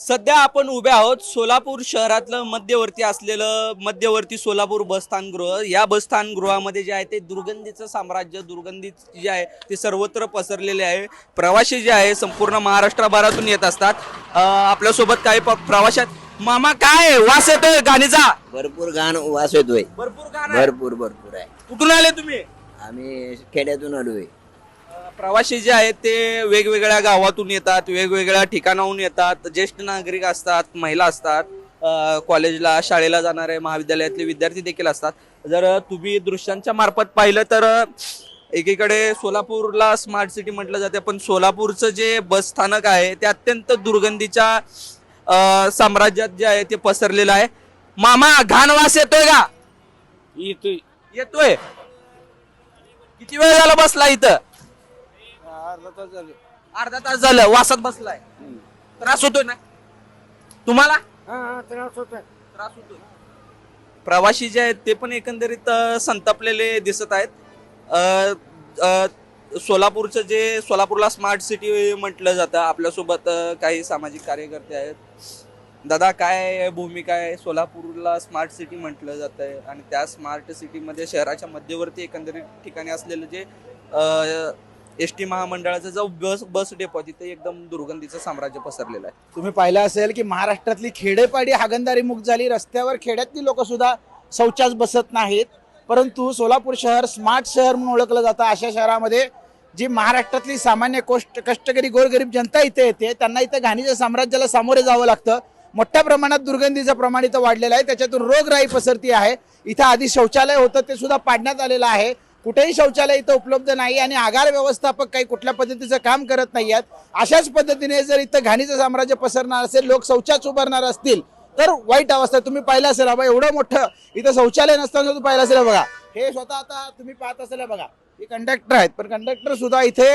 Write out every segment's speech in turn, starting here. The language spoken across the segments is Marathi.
सध्या आपण उभे आहोत सोलापूर शहरातलं मध्यवर्ती असलेलं मध्यवर्ती सोलापूर बसस्थानगृह. या बसस्थानगृहामध्ये जे आहे ते दुर्गंधीचं साम्राज्य दुर्गंधी जे आहे ते सर्वत्र पसरलेले आहे. प्रवासी जे आहे संपूर्ण महाराष्ट्रभरातून येत असतात. आपल्यासोबत काही प्रवाशात मामा काय? वास येतोय गाणीचा भरपूर घाण वास येतोय. भरपूर गाणं. भरपूर भरपूर आहे. कुठून आले तुम्ही? आम्ही खेड्यातून आलोय. प्रवासी जे आहेत ते वेगवेगळ्या गावातून येतात वेगवेगळ्या ठिकाणाहून येतात. ज्येष्ठ नागरिक असतात महिला असतात अ, कॉलेजला शाळेला जाणारे महाविद्यालयातले विद्यार्थी देखील असतात. जर तुम्ही दृश्यांच्या मार्फत पाहिलं तर अ, एकीकडे सोलापूरला स्मार्ट सिटी म्हटलं जाते पण सोलापूरचं जे बस स्थानक आहे ते अत्यंत दुर्गंधीच्या अ, साम्राज्यात जे आहे ते पसरलेलं आहे. मामा घाण वास येतोय का? येतोय. येतोय. किती वेळ झाला बसला इथं? अर्धा तास झाले. अर्धा तास झालं वासात बसलाय. त्रास होतोय ना? तुम्हाला? हा हा त्रास होत त्रास होतोय. प्रवासी जे आहेत ते पण एकंदरीत अ, संतापलेले दिसत आहेत. अ, अ, सोलापूरचं जे सोलापूरला स्मार्ट सिटी म्हटलं जातं आपल्यासोबत अ, काही सामाजिक कार्यकर्ते आहेत. दादा काय भूमिका आहे? सोलापूरला स्मार्ट सिटी म्हटलं जात आहे आणि त्या स्मार्ट सिटीमध्ये शहराच्या मध्यवर्ती एकंदरीत ठिकाणी असलेलं जे एस टी महामंडळाचा जो बस बस डेपो आहे, तिथे एकदम दुर्गंधीचं साम्राज्य पसरलेलं आहे. तुम्ही पाहिलं असेल की महाराष्ट्रातली खेडेपाडी हागंदारी मुक्त झाली. रस्त्यावर खेड्यातली लोक सुद्धा शौचास बसत नाहीत. परंतु सोलापूर शहर स्मार्ट शहर म्हणून ओळखलं जातं. अशा शहरामध्ये जी महाराष्ट्रातली सामान्य कोष्ट कष्टकरी गोरगरीब जनता इथे येते त्यांना इथं घाणीच्या साम्राज्याला सामोरे जावं लागतं. मोठ्या प्रमाणात दुर्गंधीचं प्रमाण इथं वाढलेलं आहे. त्याच्यातून रोगराई पसरती आहे. इथं आधी शौचालय होतं ते सुद्धा पाडण्यात आलेलं आहे. कुठेही शौचालय इथं उपलब्ध नाही आणि आगार व्यवस्थापक काही कुठल्या पद्धतीचं काम करत नाही आहेत अशाच पद्धतीने जर इथं घाणीचं साम्राज्य पसरणार असेल लोक शौचाच उभारणार असतील तर वाईट अवस्था तुम्ही पाहिलं असेल बाबा एवढं मोठं इथं शौचालय नसताना तुम्ही पाहिलं असेल बघा. हे स्वतः आता तुम्ही पाहत असेल बघा. हे कंडक्टर आहेत पण कंडक्टर सुद्धा इथे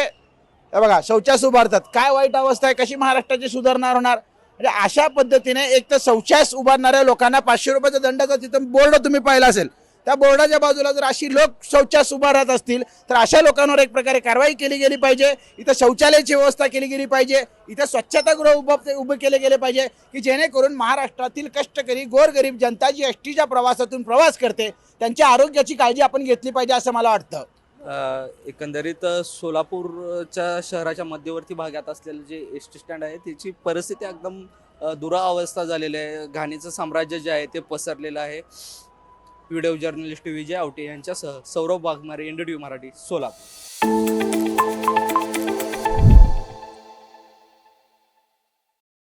बघा शौचास उभारतात. काय वाईट अवस्था आहे? कशी महाराष्ट्राची सुधारणार होणार? म्हणजे अशा पद्धतीने एक तर शौचास उभारणाऱ्या लोकांना पाचशे रुपयाचा दंडाचा तिथं बोर्ड तुम्ही पाहिला असेल त्या बोर्डाच्या बाजूला जर अशी लोक शौचास उभारत असतील तर अशा लोकांवर एक प्रकारे कारवाई केली गेली पाहिजे. इथं शौचालयाची व्यवस्था केली गेली पाहिजे. इथं स्वच्छतागृह उभं उभे केले गेले पाहिजे की जेणेकरून महाराष्ट्रातील कष्टकरी गोरगरीब जनता जी एस टीच्या प्रवासातून प्रवास करते त्यांच्या आरोग्याची काळजी आपण घेतली पाहिजे असं मला वाटतं. एकंदरीत सोलापूरच्या शहराच्या मध्यवर्ती भागात असलेलं जे एस टी स्टँड आहे त्याची परिस्थिती एकदम दुरावस्था झालेली आहे. घाणीचं साम्राज्य जे आहे ते पसरलेलं आहे. व्हिडिओ जर्नलिस्ट विजय आवटे यांच्यासह सौरभ वाघमारे एनडीटीव्ही मराठी सोलापूर.